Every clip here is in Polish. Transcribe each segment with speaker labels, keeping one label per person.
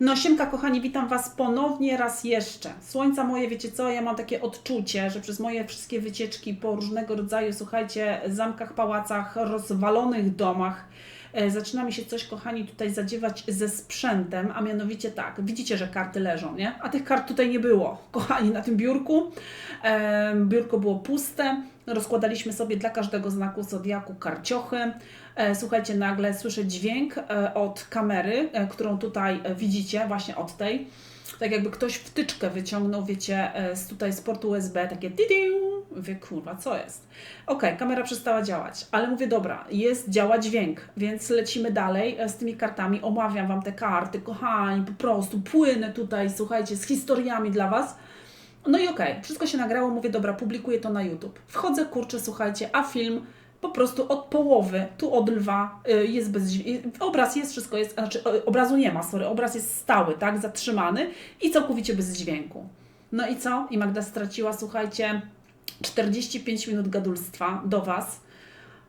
Speaker 1: No siemka kochani, witam Was ponownie raz jeszcze. Słońca moje, wiecie co, ja mam takie odczucie, że przez moje wszystkie wycieczki po różnego rodzaju, słuchajcie, zamkach, pałacach, rozwalonych domach, e, zaczyna mi się coś, kochani, tutaj zadziewać ze sprzętem, a mianowicie tak, widzicie, że karty leżą, nie? A tych kart tutaj nie było, kochani, na tym biurku. E, biurko było puste, rozkładaliśmy sobie dla każdego znaku zodiaku karciochy. E, słuchajcie, nagle słyszę dźwięk e, od kamery, e, którą tutaj widzicie, właśnie od tej. Tak jakby ktoś wtyczkę wyciągnął, wiecie, z tutaj z portu USB, takie tidiu. Mówię, kurwa, co jest? Okej, kamera przestała działać, ale mówię, dobra, jest, działa dźwięk, więc lecimy dalej z tymi kartami, omawiam Wam te karty, kochani, po prostu płynę tutaj, słuchajcie, z historiami dla Was. No i okej, wszystko się nagrało, mówię, dobra, publikuję to na YouTube. Wchodzę, kurczę, słuchajcie, a film po prostu od połowy, tu od lwa, y, jest bez obraz jest, wszystko jest, znaczy obrazu nie ma, sorry, obraz jest stały, tak, zatrzymany i całkowicie bez dźwięku. No i co? I Magda straciła, słuchajcie, 45 minut gadulstwa do Was.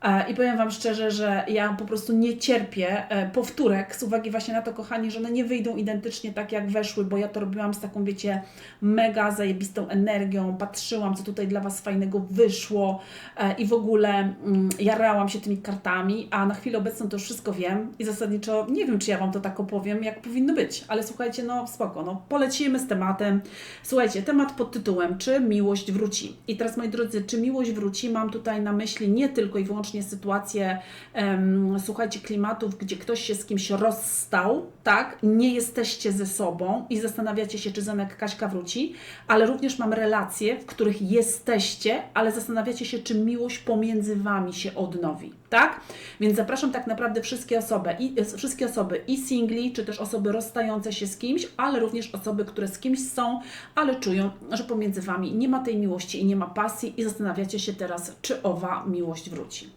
Speaker 1: E, I powiem Wam szczerze, że ja po prostu nie cierpię e, powtórek z uwagi właśnie na to, kochani, że one nie wyjdą identycznie tak, jak weszły, bo ja to robiłam z taką, wiecie, mega zajebistą energią, patrzyłam, co tutaj dla Was fajnego wyszło e, i w ogóle mm, jarałam się tymi kartami, a na chwilę obecną to już wszystko wiem i zasadniczo nie wiem, czy ja Wam to tak opowiem, jak powinno być, ale słuchajcie, no spoko, no polecimy z tematem. Słuchajcie, temat pod tytułem, czy miłość wróci? I teraz, moi drodzy, czy miłość wróci? Mam tutaj na myśli nie tylko i wyłącznie sytuację, em, słuchajcie, klimatów, gdzie ktoś się z kimś rozstał, tak? Nie jesteście ze sobą i zastanawiacie się, czy Zenek Kaśka wróci, ale również mam relacje, w których jesteście, ale zastanawiacie się, czy miłość pomiędzy Wami się odnowi, tak? Więc zapraszam tak naprawdę wszystkie osoby, i, wszystkie osoby i singli, czy też osoby rozstające się z kimś, ale również osoby, które z kimś są, ale czują, że pomiędzy Wami nie ma tej miłości i nie ma pasji i zastanawiacie się teraz, czy owa miłość wróci.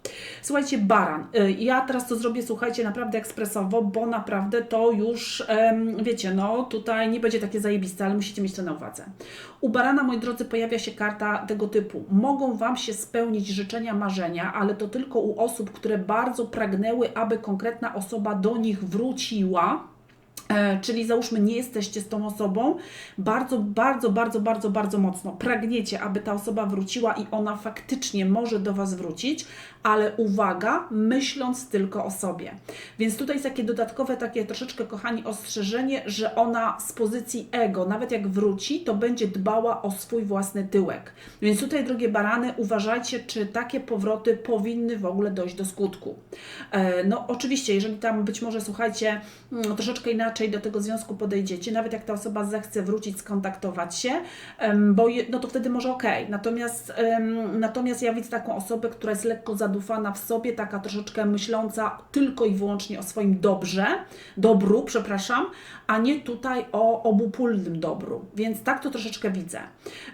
Speaker 1: Słuchajcie, baran. Y, Ja teraz to zrobię, słuchajcie, naprawdę ekspresowo, bo naprawdę to już, wiecie, no tutaj nie będzie takie zajebiste, ale musicie mieć to na uwadze. U barana, moi drodzy, pojawia się karta tego typu. Mogą Wam się spełnić życzenia, marzenia, ale to tylko u osób, które bardzo pragnęły, aby konkretna osoba do nich wróciła. E, Czyli załóżmy, nie jesteście z tą osobą, bardzo, bardzo, bardzo, bardzo, bardzo mocno pragniecie, aby ta osoba wróciła i ona faktycznie może do Was wrócić, ale uwaga, myśląc tylko o sobie. Więc tutaj jest takie dodatkowe, takie troszeczkę, kochani, ostrzeżenie, że ona z pozycji ego, nawet jak wróci, to będzie dbała o swój własny tyłek. Więc tutaj, drogie barany, uważajcie, czy takie powroty powinny w ogóle dojść do skutku. E, No, oczywiście, jeżeli tam być może, słuchajcie, mm, troszeczkę inaczej do tego związku podejdziecie, nawet jak ta osoba zechce wrócić, skontaktować się, bo je, no to wtedy może okej. Natomiast, natomiast ja widzę taką osobę, która jest lekko zadufana w sobie, taka troszeczkę myśląca tylko i wyłącznie o swoim dobrze, dobru, przepraszam, a nie tutaj o obopólnym dobru. Więc tak to troszeczkę widzę.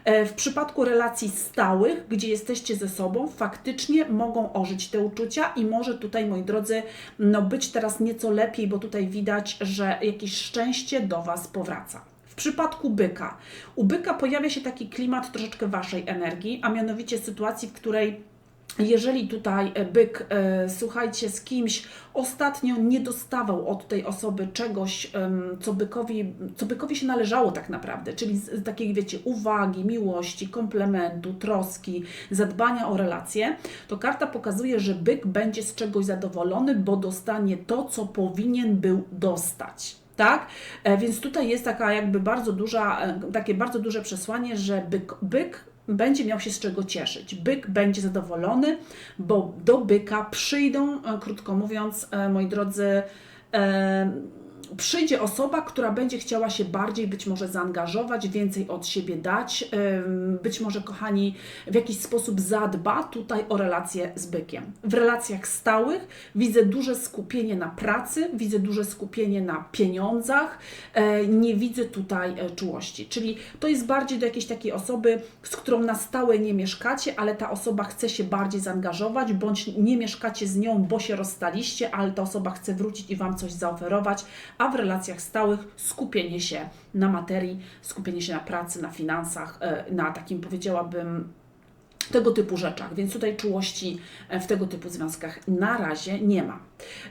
Speaker 1: E, W przypadku relacji stałych, gdzie jesteście ze sobą, faktycznie mogą ożyć te uczucia i może tutaj, moi drodzy, no być teraz nieco lepiej, bo tutaj widać, że jakieś szczęście do Was powraca. W przypadku byka, u byka pojawia się taki klimat troszeczkę Waszej energii, a mianowicie sytuacji, w której jeżeli tutaj e, byk, e, słuchajcie, z kimś ostatnio nie dostawał od tej osoby czegoś, co bykowi, co bykowi się należało tak naprawdę, czyli z takiej, wiecie, uwagi, miłości, komplementu, troski, zadbania o relacje, to karta pokazuje, że byk będzie z czegoś zadowolony, bo dostanie to, co powinien był dostać. Tak? E, Więc tutaj jest taka jakby bardzo duża, e, takie bardzo duże przesłanie, że byk, byk będzie miał się z czego cieszyć. Byk będzie zadowolony, bo do byka przyjdą, e, krótko mówiąc, moi drodzy, przyjdzie osoba, która będzie chciała się bardziej być może zaangażować, więcej od siebie dać, być może, kochani, w jakiś sposób zadba tutaj o relacje z bykiem. W relacjach stałych widzę duże skupienie na pracy, widzę duże skupienie na pieniądzach, e, nie widzę tutaj e, czułości. Czyli to jest bardziej do jakiejś takiej osoby, z którą na stałe nie mieszkacie, ale ta osoba chce się bardziej zaangażować, bądź nie mieszkacie z nią, bo się rozstaliście, ale ta osoba chce wrócić i Wam coś zaoferować, a w relacjach stałych skupienie się na materii, skupienie się na pracy, na finansach, e, na takim powiedziałabym tego typu rzeczach, więc tutaj czułości e, w tego typu związkach na razie nie ma.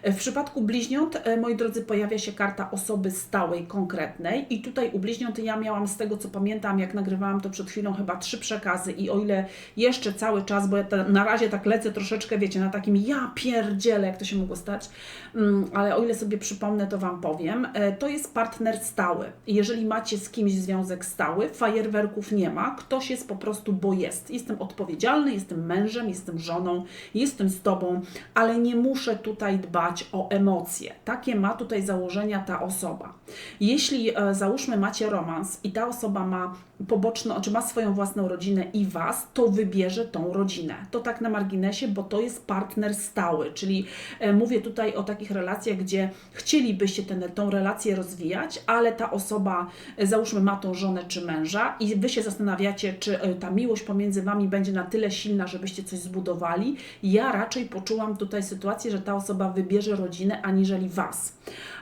Speaker 1: E, W przypadku bliźniąt, e, moi drodzy, pojawia się karta osoby stałej, konkretnej i tutaj u bliźniąt ja miałam z tego co pamiętam, jak nagrywałam to przed chwilą chyba trzy przekazy i o ile jeszcze cały czas, bo ja na razie tak lecę troszeczkę, wiecie, na takim ja pierdzielę, jak to się mogło stać, mm, ale o ile sobie przypomnę, to Wam powiem, to jest partner stały. Jeżeli macie z kimś związek stały, fajerwerków nie ma, ktoś jest po prostu, bo jest. Jestem odpowiedzialny, jestem mężem, jestem żoną, jestem z Tobą, ale nie muszę tutaj dbać o emocje. Takie ma tutaj założenia ta osoba. Jeśli e, załóżmy macie romans i ta osoba ma poboczną, czy ma swoją własną rodzinę i Was, to wybierze tą rodzinę. To tak na marginesie, bo to jest partner stały, czyli e, mówię tutaj o takich relacjach, gdzie chcielibyście ten, tą relację rozwijać, ale ta osoba, e, załóżmy, ma tą żonę czy męża i Wy się zastanawiacie, czy e, ta miłość pomiędzy Wami będzie na tyle silna, żebyście coś zbudowali. Ja raczej poczułam tutaj sytuację, że ta osoba wybierze rodzinę, aniżeli Was.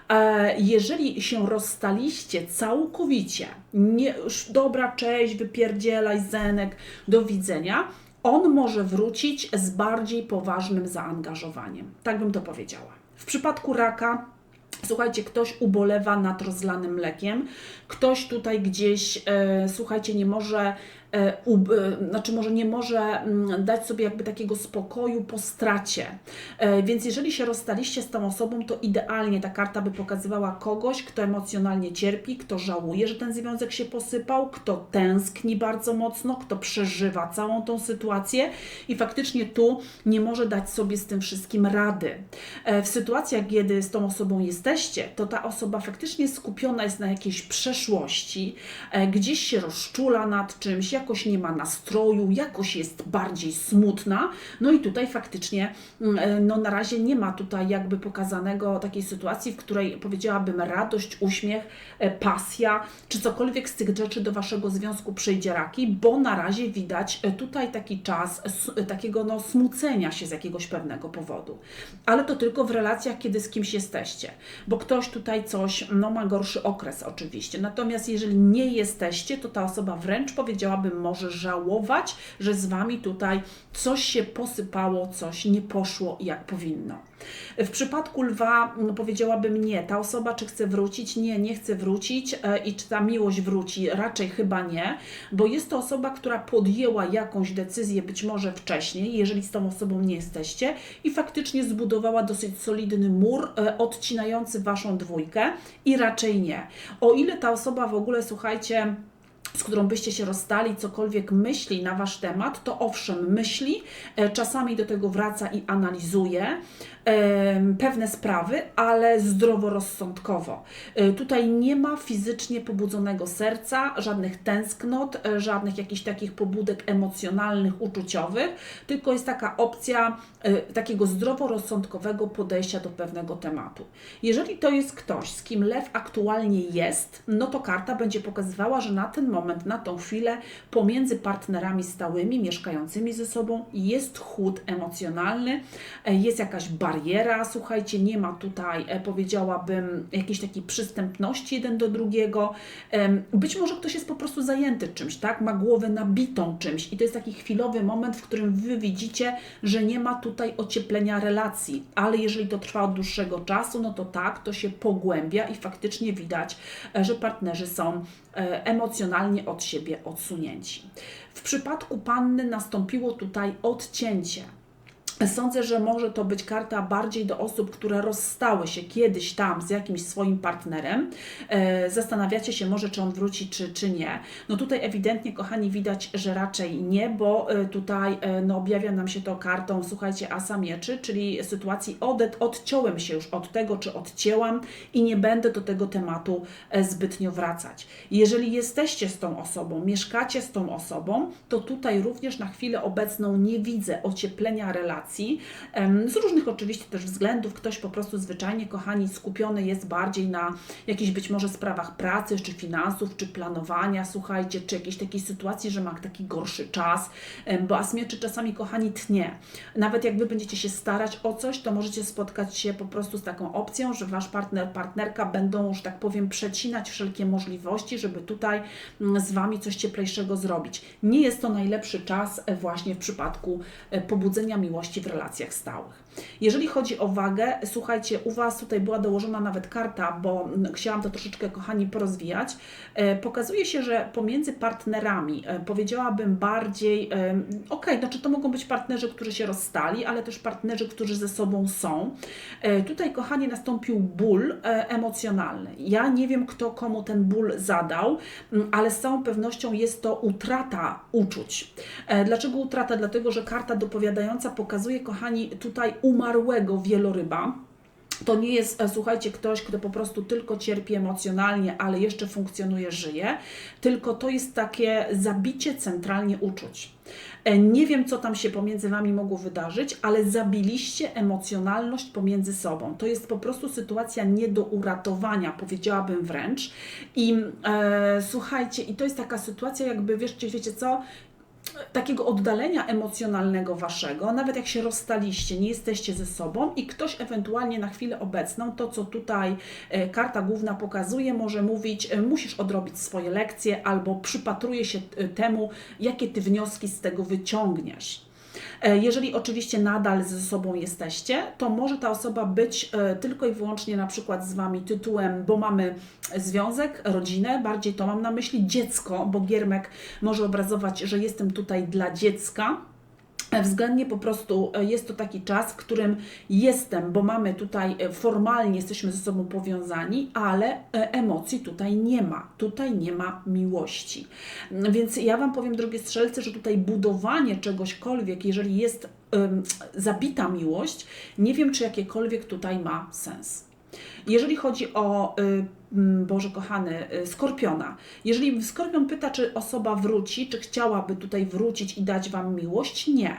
Speaker 1: E, Jeżeli się rozstaliście całkowicie, nie, dobra, cześć, wypierdzielaj, zenek, do widzenia, on może wrócić z bardziej poważnym zaangażowaniem. Tak bym to powiedziała. W przypadku raka, słuchajcie, ktoś ubolewa nad rozlanym mlekiem, ktoś tutaj gdzieś, e, słuchajcie, nie może znaczy może nie może mm, dać sobie jakby takiego spokoju po stracie. E, Więc jeżeli się rozstaliście z tą osobą, to idealnie ta karta by pokazywała kogoś, kto emocjonalnie cierpi, kto żałuje, że ten związek się posypał, kto tęskni bardzo mocno, kto przeżywa całą tą sytuację i faktycznie tu nie może dać sobie z tym wszystkim rady. E, W sytuacjach, kiedy z tą osobą jesteście, to ta osoba faktycznie skupiona jest na jakiejś przeszłości, e, gdzieś się rozczula nad czymś, jakoś nie ma nastroju, jakoś jest bardziej smutna. No i tutaj faktycznie, mm, e, no na razie nie ma tutaj jakby pokazanego takiej sytuacji, w której powiedziałabym radość, uśmiech, e, pasja, czy cokolwiek z tych rzeczy do Waszego związku przyjdzie raki, bo na razie widać e, tutaj taki czas takiego no smucenia się z jakiegoś pewnego powodu. Ale to tylko w relacjach, kiedy z kimś jesteście, bo ktoś tutaj coś, no ma gorszy okres oczywiście. Natomiast jeżeli nie jesteście, to ta osoba wręcz powiedziałabym może żałować, że z Wami tutaj coś się posypało, coś nie poszło jak powinno. W przypadku lwa no, powiedziałabym nie. Ta osoba czy chce wrócić? Nie, nie chce wrócić e, i czy ta miłość wróci? Raczej chyba nie, bo jest to osoba, która podjęła jakąś decyzję być może wcześniej, jeżeli z tą osobą nie jesteście i faktycznie zbudowała dosyć solidny mur e, odcinający Waszą dwójkę i raczej nie. O ile ta osoba w ogóle, słuchajcie, z którą byście się rozstali, cokolwiek myśli na wasz temat, to owszem, myśli, e, czasami do tego wraca i analizuje pewne sprawy, ale zdroworozsądkowo. E, Tutaj nie ma fizycznie pobudzonego serca, żadnych tęsknot, e, żadnych jakichś takich pobudek emocjonalnych, uczuciowych, tylko jest taka opcja e, takiego zdroworozsądkowego podejścia do pewnego tematu. Jeżeli to jest ktoś, z kim lew aktualnie jest, no to karta będzie pokazywała, że na ten moment, na tą chwilę pomiędzy partnerami stałymi, mieszkającymi ze sobą jest chłód emocjonalny, jest jakaś bariera, słuchajcie, nie ma tutaj, e, powiedziałabym, jakiejś takiej przystępności jeden do drugiego. Być może ktoś jest po prostu zajęty czymś, tak? Ma głowę nabitą czymś i to jest taki chwilowy moment, w którym Wy widzicie, że nie ma tutaj ocieplenia relacji, ale jeżeli to trwa od dłuższego czasu, no to tak, to się pogłębia i faktycznie widać, e, że partnerzy są e, emocjonalnie od siebie odsunięci. W przypadku panny nastąpiło tutaj odcięcie. Sądzę, że może to być karta bardziej do osób, które rozstały się kiedyś tam z jakimś swoim partnerem. E, zastanawiacie się może, czy on wróci, czy, czy nie. No tutaj ewidentnie, kochani, widać, że raczej nie, bo e, tutaj e, no, objawia nam się to kartą, słuchajcie, asa mieczy, czyli sytuacji odet, odciąłem się już od tego, czy odcięłam i nie będę do tego tematu zbytnio wracać. Jeżeli jesteście z tą osobą, mieszkacie z tą osobą, to tutaj również na chwilę obecną nie widzę ocieplenia relacji relacji. Z różnych oczywiście też względów. Ktoś po prostu zwyczajnie, kochani, skupiony jest bardziej na jakichś być może sprawach pracy, czy finansów, czy planowania, słuchajcie, czy jakiejś takiej sytuacji, że ma taki gorszy czas, bo asmieczy czasami, kochani, tnie. Nawet jak Wy będziecie się starać o coś, to możecie spotkać się po prostu z taką opcją, że Wasz partner, partnerka będą, że tak powiem, przecinać wszelkie możliwości, żeby tutaj mm, z Wami coś cieplejszego zrobić. Nie jest to najlepszy czas e, właśnie w przypadku e, pobudzenia miłości w relacjach stałych. Jeżeli chodzi o wagę, słuchajcie, u Was tutaj była dołożona nawet karta, bo chciałam to troszeczkę, kochani, porozwijać. E, Pokazuje się, że pomiędzy partnerami, e, powiedziałabym bardziej, e, okej, znaczy to mogą być partnerzy, którzy się rozstali, ale też partnerzy, którzy ze sobą są. Tutaj, kochani, nastąpił ból emocjonalny. Ja nie wiem, kto komu ten ból zadał, ale z całą pewnością jest to utrata uczuć. Dlaczego utrata? Dlatego, że karta dopowiadająca pokazuje, kochani, tutaj umarłego wieloryba. To nie jest, e, słuchajcie, ktoś, kto po prostu tylko cierpi emocjonalnie, ale jeszcze funkcjonuje, żyje, tylko to jest takie zabicie centralnie uczuć. E, Nie wiem, co tam się pomiędzy Wami mogło wydarzyć, ale zabiliście emocjonalność pomiędzy sobą. To jest po prostu sytuacja nie do uratowania, powiedziałabym wręcz. I e, słuchajcie, i to jest taka sytuacja, jakby, wiecie, wiecie co, takiego oddalenia emocjonalnego waszego, nawet jak się rozstaliście, nie jesteście ze sobą i ktoś ewentualnie na chwilę obecną, to co tutaj e, karta główna pokazuje, może mówić, e, musisz odrobić swoje lekcje albo przypatruje się e, temu, jakie ty wnioski z tego wyciągniesz. E, Jeżeli oczywiście nadal ze sobą jesteście, to może ta osoba być e, tylko i wyłącznie na przykład z Wami tytułem, bo mamy związek, rodzinę, bardziej to mam na myśli dziecko, bo giermek może obrazować, że jestem tutaj dla dziecka. Względnie po prostu e, jest to taki czas, w którym jestem, bo mamy tutaj e, formalnie jesteśmy ze sobą powiązani, ale e, emocji tutaj nie ma. Tutaj nie ma miłości. Mm, Więc ja Wam powiem, drogie strzelce, że tutaj budowanie czegośkolwiek, jeżeli jest em, zabita miłość, nie wiem, czy jakiekolwiek tutaj ma sens. Jeżeli chodzi o, y, Boże kochany, y, Skorpiona, jeżeli Skorpion pyta, czy osoba wróci, czy chciałaby tutaj wrócić i dać Wam miłość, nie.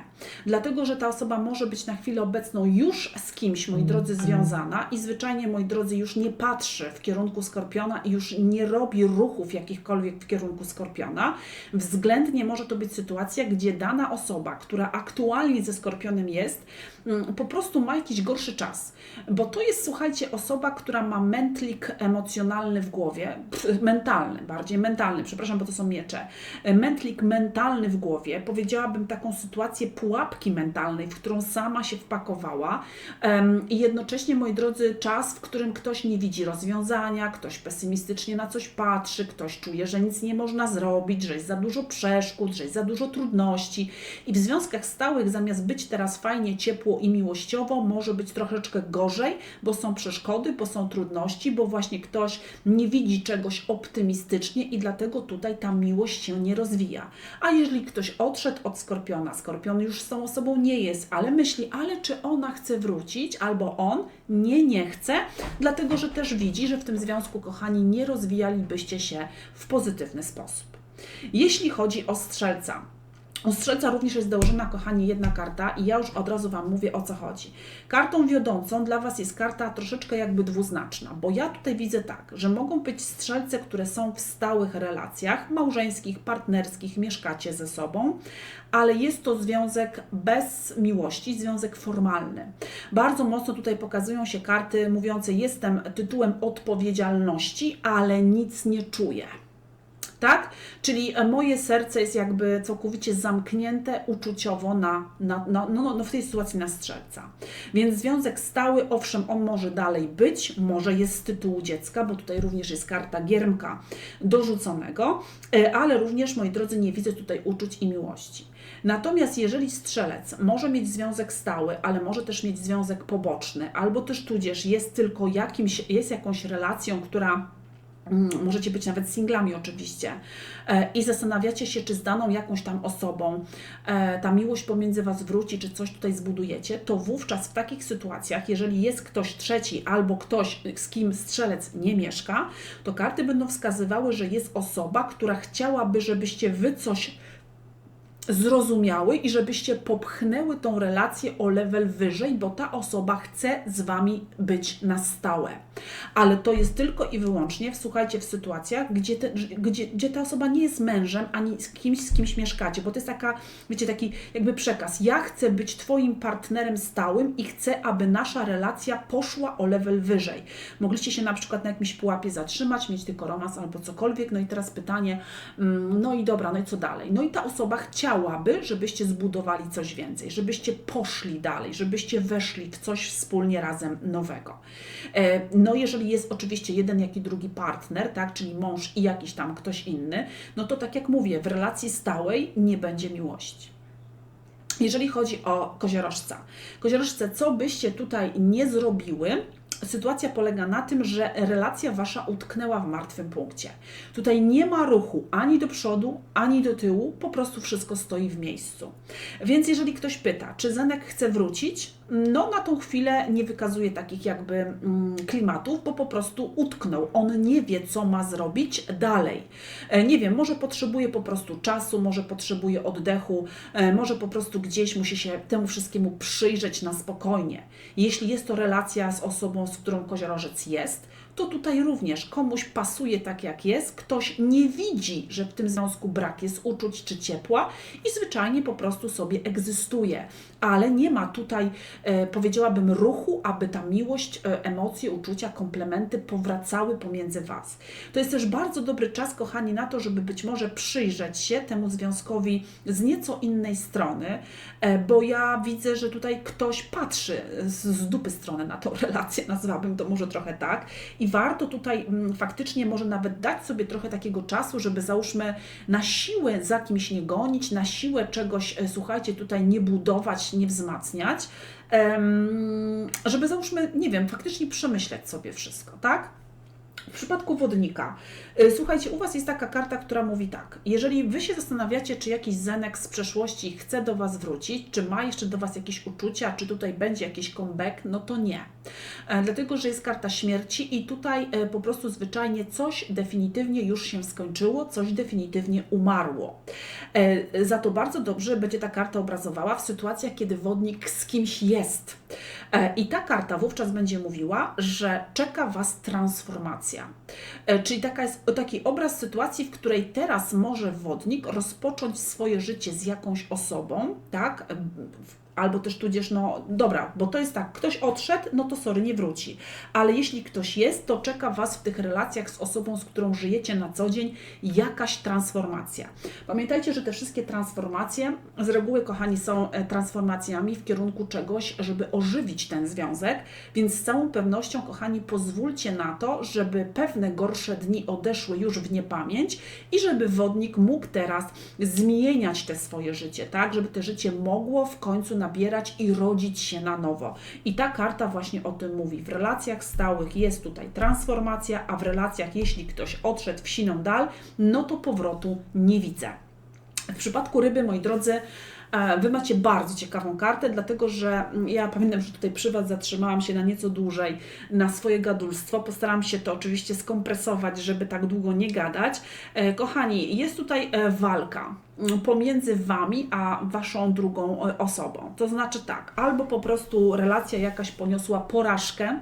Speaker 1: Dlatego, że ta osoba może być na chwilę obecną już z kimś, moi drodzy, związana i zwyczajnie, moi drodzy, już nie patrzy w kierunku Skorpiona i już nie robi ruchów jakichkolwiek w kierunku Skorpiona. Względnie może to być sytuacja, gdzie dana osoba, która aktualnie ze Skorpionem jest, mm, po prostu ma jakiś gorszy czas. Bo to jest, słuchajcie, osoba, która ma mętlik emocjonalny w głowie, mentalny, bardziej mentalny, przepraszam, bo to są miecze. E, Mętlik mentalny w głowie, powiedziałabym taką sytuację pułapki mentalnej, w którą sama się wpakowała i jednocześnie, moi drodzy, czas, w którym ktoś nie widzi rozwiązania, ktoś pesymistycznie na coś patrzy, ktoś czuje, że nic nie można zrobić, że jest za dużo przeszkód, że jest za dużo trudności i w związkach stałych zamiast być teraz fajnie, i miłościowo, może być troszeczkę gorzej, bo są przeszkody, bo są trudności, bo właśnie ktoś nie widzi czegoś optymistycznie i dlatego tutaj ta miłość się nie rozwija. A jeżeli ktoś odszedł od Skorpiona, Skorpion już z tą osobą nie jest, ale myśli, ale czy ona chce wrócić, albo on nie, nie chce, dlatego że też widzi, że w tym związku, kochani, nie rozwijalibyście się w pozytywny sposób. Jeśli chodzi o strzelca, u strzelca również jest dołożona, kochani, jedna karta i ja już od razu Wam mówię o co chodzi. Kartą wiodącą dla Was jest karta troszeczkę jakby dwuznaczna, bo ja tutaj widzę tak, że mogą być strzelce, które są w stałych relacjach małżeńskich, partnerskich, mieszkacie ze sobą, ale jest to związek bez miłości, związek formalny. Bardzo mocno tutaj pokazują się karty mówiące jestem tytułem odpowiedzialności, ale nic nie czuję tak? Czyli e, moje serce jest jakby całkowicie zamknięte uczuciowo na, na, na, no, no w tej sytuacji na strzelca. Więc związek stały, owszem, on może dalej być, może jest z tytułu dziecka, bo tutaj również jest karta giermka dorzuconego, e, ale również, moi drodzy, nie widzę tutaj uczuć i miłości. Natomiast jeżeli strzelec może mieć związek stały, ale może też mieć związek poboczny, albo też tudzież jest tylko jakimś, jest jakąś relacją, która Możecie być nawet singlami oczywiście E, i zastanawiacie się, czy z daną jakąś tam osobą e, ta miłość pomiędzy Was wróci, czy coś tutaj zbudujecie, to wówczas w takich sytuacjach, jeżeli jest ktoś trzeci albo ktoś, z kim strzelec nie mieszka, to karty będą wskazywały, że jest osoba, która chciałaby, żebyście Wy coś zrozumiały i żebyście popchnęły tą relację o level wyżej, bo ta osoba chce z Wami być na stałe. Ale to jest tylko i wyłącznie, słuchajcie, w sytuacjach, gdzie, te, gdzie, gdzie ta osoba nie jest mężem, ani z kimś, z kimś mieszkacie, bo to jest taka, wiecie, taki jakby przekaz. Ja chcę być Twoim partnerem stałym i chcę, aby nasza relacja poszła o level wyżej. Mogliście się na przykład na jakimś pułapie zatrzymać, mieć tylko romans albo cokolwiek, no i teraz pytanie, mm, no i dobra, no i co dalej? No i ta osoba chciałaby, żebyście zbudowali coś więcej, żebyście poszli dalej, żebyście weszli w coś wspólnie razem nowego. E, no jeżeli jest oczywiście jeden, jak i drugi partner, tak, czyli mąż i jakiś tam ktoś inny, no to tak jak mówię, w relacji stałej nie będzie miłości. Jeżeli chodzi o koziorożca. Koziorożce, co byście tutaj nie zrobiły, sytuacja polega na tym, że relacja wasza utknęła w martwym punkcie. Tutaj nie ma ruchu ani do przodu, ani do tyłu, po prostu wszystko stoi w miejscu. Więc jeżeli ktoś pyta, czy Zenek chce wrócić, no na tą chwilę nie wykazuje takich jakby mm, klimatów, bo po prostu utknął. On nie wie, co ma zrobić dalej. E, nie wiem, może potrzebuje po prostu czasu, może potrzebuje oddechu, e, może po prostu gdzieś musi się temu wszystkiemu przyjrzeć na spokojnie. Jeśli jest to relacja z osobą, z którą koziorożec jest, to tutaj również komuś pasuje tak jak jest, ktoś nie widzi, że w tym związku brak jest uczuć czy ciepła i zwyczajnie po prostu sobie egzystuje, ale nie ma tutaj, e, powiedziałabym, ruchu, aby ta miłość, e, emocje, uczucia, komplementy powracały pomiędzy Was. To jest też bardzo dobry czas, kochani, na to, żeby być może przyjrzeć się temu związkowi z nieco innej strony, e, bo ja widzę, że tutaj ktoś patrzy z, z dupy strony na tą relację, nazwałabym to może trochę tak, i warto tutaj mm, faktycznie może nawet dać sobie trochę takiego czasu, żeby załóżmy na siłę za kimś nie gonić, na siłę czegoś, e, słuchajcie, tutaj nie budować, nie wzmacniać, żeby załóżmy, nie wiem, faktycznie przemyśleć sobie wszystko, tak? W przypadku wodnika, y, słuchajcie, u Was jest taka karta, która mówi tak. Jeżeli Wy się zastanawiacie, czy jakiś zenek z przeszłości chce do Was wrócić, czy ma jeszcze do Was jakieś uczucia, czy tutaj będzie jakiś comeback, no to nie. E, dlatego, że jest karta śmierci i tutaj e, po prostu zwyczajnie coś definitywnie już się skończyło, coś definitywnie umarło. E, za to bardzo dobrze będzie ta karta obrazowała w sytuacjach, kiedy wodnik z kimś jest. I ta karta wówczas będzie mówiła, że czeka Was transformacja. Czyli taka jest, taki obraz sytuacji, w której teraz może wodnik rozpocząć swoje życie z jakąś osobą, tak? Albo też tudzież, no dobra, bo to jest tak, ktoś odszedł, no to sorry, nie wróci. Ale jeśli ktoś jest, to czeka Was w tych relacjach z osobą, z którą żyjecie na co dzień, jakaś transformacja. Pamiętajcie, że te wszystkie transformacje z reguły, kochani, są e, transformacjami w kierunku czegoś, żeby ożywić ten związek, więc z całą pewnością, kochani, pozwólcie na to, żeby pewne gorsze dni odeszły już w niepamięć i żeby wodnik mógł teraz zmieniać te swoje życie, tak, żeby te życie mogło w końcu na nabierać i rodzić się na nowo. I ta karta właśnie o tym mówi. W relacjach stałych jest tutaj transformacja, a w relacjach, jeśli ktoś odszedł w siną dal, no to powrotu nie widzę. W przypadku ryby, moi drodzy, Wy macie bardzo ciekawą kartę, dlatego że mm, ja pamiętam, że tutaj przy Was zatrzymałam się na nieco dłużej na swoje gadulstwo. Postaram się to oczywiście skompresować, żeby tak długo nie gadać. E, kochani, jest tutaj e, walka pomiędzy Wami a Waszą drugą e, osobą. To znaczy tak, albo po prostu relacja jakaś poniosła porażkę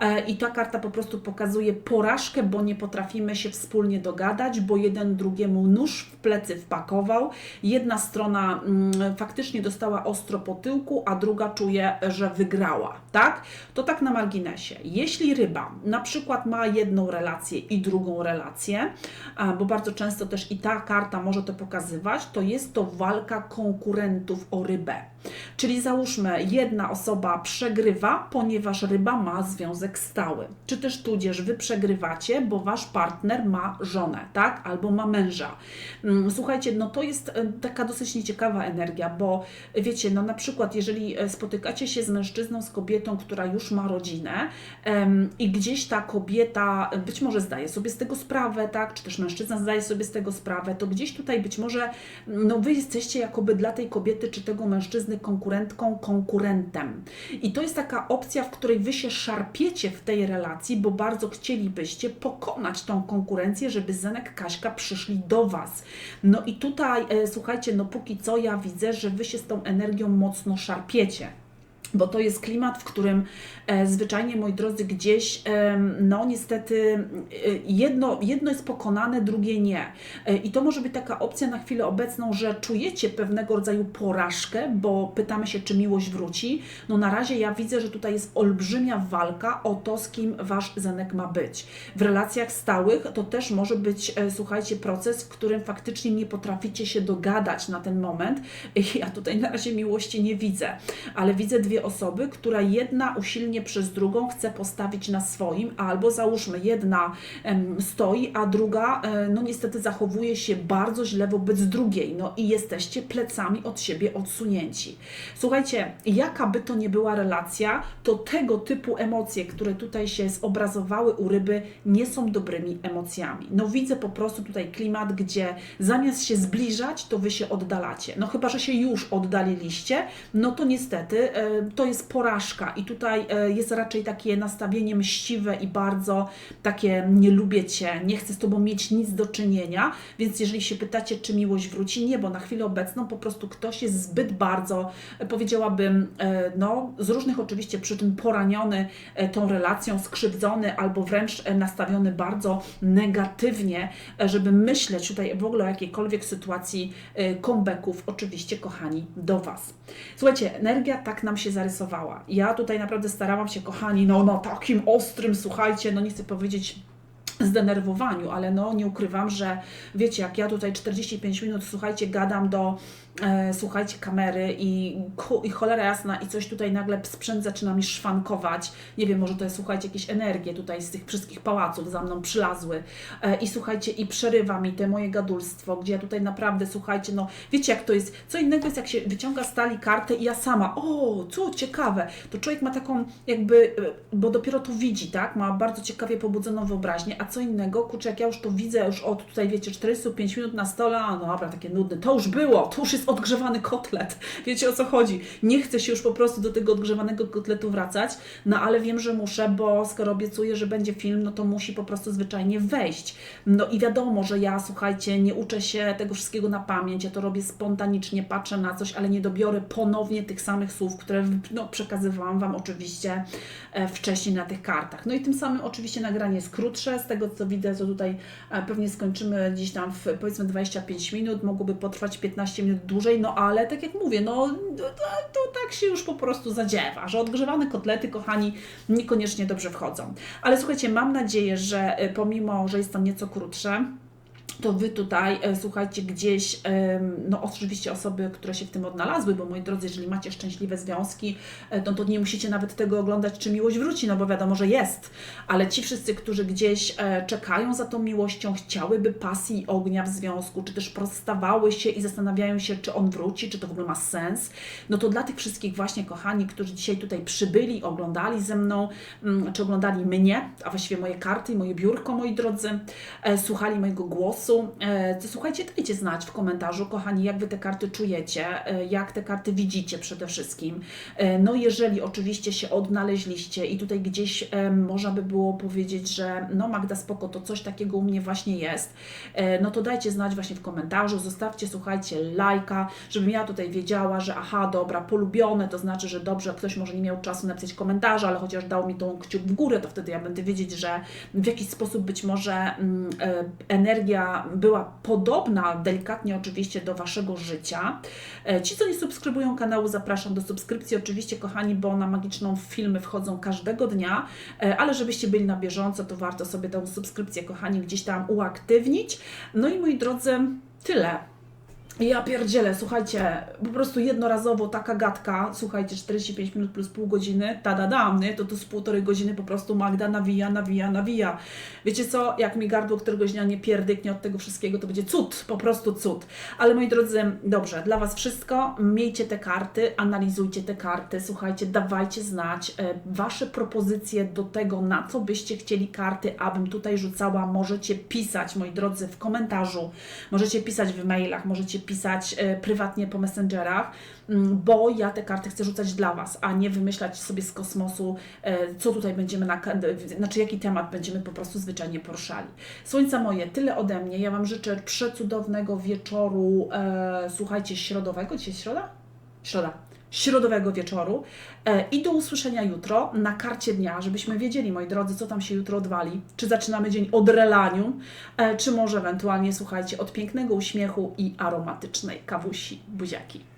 Speaker 1: e, i ta karta po prostu pokazuje porażkę, bo nie potrafimy się wspólnie dogadać, bo jeden drugiemu nóż w plecy wpakował, jedna strona mm, faktycznie dostała ostro po tyłku, a druga czuje, że wygrała, tak? To tak na marginesie. Jeśli ryba na przykład ma jedną relację i drugą relację, bo bardzo często też i ta karta może to pokazywać, to jest to walka konkurentów o rybę. Czyli załóżmy, jedna osoba przegrywa, ponieważ ryba ma związek stały. Czy też tudzież wy przegrywacie, bo wasz partner ma żonę, tak? Albo ma męża. Mm, słuchajcie, no to jest taka dosyć nieciekawa energia, bo wiecie, no na przykład, jeżeli e, spotykacie się z mężczyzną, z kobietą, która już ma rodzinę i gdzieś ta kobieta być może zdaje sobie z tego sprawę, tak? Czy też mężczyzna zdaje sobie z tego sprawę, to gdzieś tutaj być może no wy jesteście jakoby dla tej kobiety czy tego mężczyzny konkurentką, konkurentem. I to jest taka opcja, w której wy się szarpiecie w tej relacji, bo bardzo chcielibyście pokonać tą konkurencję, żeby Zenek, Kaśka przyszli do was. No i tutaj, e, słuchajcie, no póki co ja widzę, że wy się z tą energią mocno szarpiecie bo to jest klimat, w którym e, zwyczajnie, moi drodzy, gdzieś, e, no niestety, e, jedno, jedno jest pokonane, drugie nie. E, I to może być taka opcja na chwilę obecną, że czujecie pewnego rodzaju porażkę, bo pytamy się, czy miłość wróci. No na razie ja widzę, że tutaj jest olbrzymia walka o to, z kim wasz zenek ma być. W relacjach stałych to też może być, e, słuchajcie, proces, w którym faktycznie nie potraficie się dogadać na ten moment. Ja tutaj na razie miłości nie widzę, ale widzę dwie osoby, która jedna usilnie przez drugą chce postawić na swoim, albo załóżmy, jedna stoi, a druga, e, no niestety zachowuje się bardzo źle wobec drugiej, no i jesteście plecami od siebie odsunięci. Słuchajcie, jaka by to nie była relacja, to tego typu emocje, które tutaj się zobrazowały u ryby, nie są dobrymi emocjami. No widzę po prostu tutaj klimat, gdzie zamiast się zbliżać, to wy się oddalacie. No chyba, że się już oddaliliście, no to niestety e, to jest porażka i tutaj e, jest raczej takie nastawienie mściwe i bardzo takie nie lubię Cię, nie chcę z Tobą mieć nic do czynienia, więc jeżeli się pytacie, czy miłość wróci, nie, bo na chwilę obecną po prostu ktoś jest zbyt bardzo, e, powiedziałabym, e, no z różnych oczywiście przyczyn poraniony tą relacją, skrzywdzony albo wręcz nastawiony bardzo negatywnie, żeby myśleć tutaj w ogóle o jakiejkolwiek sytuacji comebacków, oczywiście kochani, do Was. Słuchajcie, energia tak nam się zarysowała. Ja tutaj naprawdę starałam się, kochani, no na takim ostrym, słuchajcie, no nie chcę powiedzieć zdenerwowaniu, ale no nie ukrywam, że wiecie, jak ja tutaj 45 minut, słuchajcie, gadam do, e, słuchajcie, kamery i, ku, i cholera jasna i coś tutaj nagle sprzęt zaczyna mi szwankować, nie wiem, może to jest, słuchajcie, jakieś energie tutaj z tych wszystkich pałaców za mną przylazły. E, i słuchajcie, i przerywa mi te moje gadulstwo, gdzie ja tutaj naprawdę, słuchajcie, no wiecie jak to jest, co innego jest jak się wyciąga stali kartę i ja sama, o, co ciekawe, to człowiek ma taką jakby, e, bo dopiero to widzi, tak, ma bardzo ciekawie pobudzoną wyobraźnię, a co innego, kurczę, jak ja już to widzę już od tutaj, wiecie, 45 minut na stole, a no dobra, takie nudne, to już było, to już jest odgrzewany kotlet, wiecie o co chodzi, nie chcę się już po prostu do tego odgrzewanego kotletu wracać, no ale wiem, że muszę, bo skoro obiecuję, że będzie film, no to musi po prostu zwyczajnie wejść, no i wiadomo, że ja, słuchajcie, nie uczę się tego wszystkiego na pamięć, ja to robię spontanicznie, patrzę na coś, ale nie dobiorę ponownie tych samych słów, które no, przekazywałam Wam oczywiście e, wcześniej na tych kartach. No i tym samym oczywiście nagranie jest krótsze, z tego co widzę, to tutaj e, pewnie skończymy gdzieś tam w powiedzmy 25 minut, mogłoby potrwać 15 minut dłużej, no ale tak jak mówię, no to, to tak się już po prostu zadziewa, że odgrzewane kotlety, kochani, niekoniecznie dobrze wchodzą. Ale słuchajcie, mam nadzieję, że e, pomimo, że jest to nieco krótsze, to Wy tutaj, e, słuchajcie, gdzieś, no oczywiście osoby, które się w tym odnalazły, bo moi drodzy, jeżeli macie szczęśliwe związki, e, no to nie musicie nawet tego oglądać, czy miłość wróci, no bo wiadomo, że jest, ale ci wszyscy, którzy gdzieś e, czekają za tą miłością, chciałyby pasji i ognia w związku, czy też prostawały się i zastanawiają się, czy on wróci, czy to w ogóle ma sens, no to dla tych wszystkich właśnie, kochani, którzy dzisiaj tutaj przybyli, oglądali ze mną, mm, czy oglądali mnie, a właściwie moje karty i moje biurko, moi drodzy, słuchali mojego głosu, e, to słuchajcie, dajcie znać w komentarzu, kochani, jak Wy te karty czujecie, e, jak te karty widzicie przede wszystkim. E, No jeżeli oczywiście się odnaleźliście i tutaj gdzieś można by było powiedzieć, że no Magda spoko, to coś takiego u mnie właśnie jest, no to dajcie znać właśnie w komentarzu, zostawcie, słuchajcie, lajka, żebym ja tutaj wiedziała, że aha, dobra, polubione, to znaczy, że dobrze, ktoś może nie miał czasu napisać komentarza, ale chociaż dał mi tą kciuk w górę, to wtedy ja będę wiedzieć, że w jakiś sposób być może mm, była podobna, delikatnie oczywiście, do Waszego życia. E, Ci, co nie subskrybują kanału, zapraszam do subskrypcji oczywiście, kochani, bo na magiczną filmy wchodzą każdego dnia, e, ale żebyście byli na bieżąco, to warto sobie tę subskrypcję, kochani, gdzieś tam uaktywnić. No i moi drodzy, tyle. Ja pierdzielę, słuchajcie, po prostu jednorazowo taka gadka, słuchajcie, 45 minut plus pół godziny, tada dam, nie? To tu z półtorej godziny po prostu Magda nawija, nawija, nawija. Wiecie co, jak mi gardło któregoś dnia nie pierdyknie od tego wszystkiego, to będzie cud, po prostu cud. Ale moi drodzy, dobrze, dla Was wszystko, miejcie te karty, analizujcie te karty, słuchajcie, dawajcie znać e, Wasze propozycje do tego, na co byście chcieli karty, abym tutaj rzucała, możecie pisać, moi drodzy, w komentarzu, możecie pisać w mailach, możecie pisać e, prywatnie po messengerach, mm, bo ja te karty chcę rzucać dla Was, a nie wymyślać sobie z kosmosu, e, co tutaj będziemy, na, znaczy jaki temat będziemy po prostu zwyczajnie poruszali. Słońca moje, tyle ode mnie. Ja Wam życzę przecudownego wieczoru, e, słuchajcie, środowego. Dzisiaj środa? Środa. Środowego wieczoru. E, I do usłyszenia jutro na karcie dnia, żebyśmy wiedzieli, moi drodzy, co tam się jutro odwali. Czy zaczynamy dzień od relanium, e, czy może ewentualnie, słuchajcie, od pięknego uśmiechu i aromatycznej kawusi buziaki.